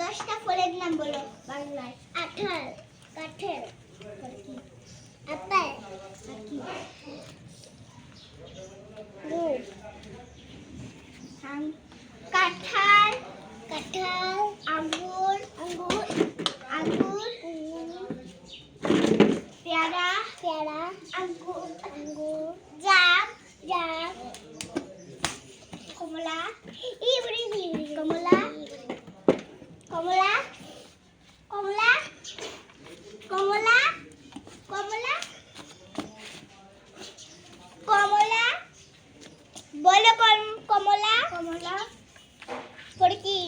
দশটা ফলের নাম বলো বাংলায় কাঠের আপেল কমলা কমলা কমলা কমলা কমলা কমলা কমলা বলো কম- কমলা কমলা পরে কি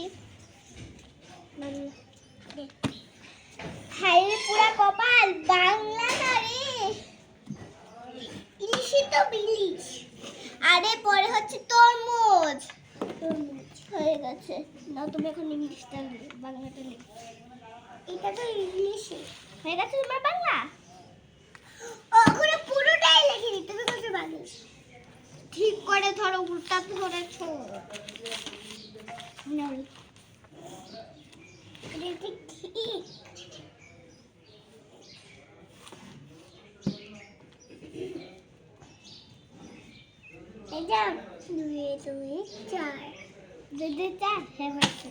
রে পুরা কপাল বাংলা না রে ইলিশই তো বিলিশ আরে, পরে হচ্ছে তরমুজ। হয়ে গেছে। না তুমি এখন ইংলিশটা বাংলাটা লে এটা তো ইংলিশে। হয়ে গেছে তোমার বাংলা? ওখানে পুরোটাই লেখিনি তুমি কত বাংলা। ঠিক করে ধরো, উল্টা ধরেছ। নাও। এটা দুই দুই চার দুই দুই চার হ্যাঁ হয়েছে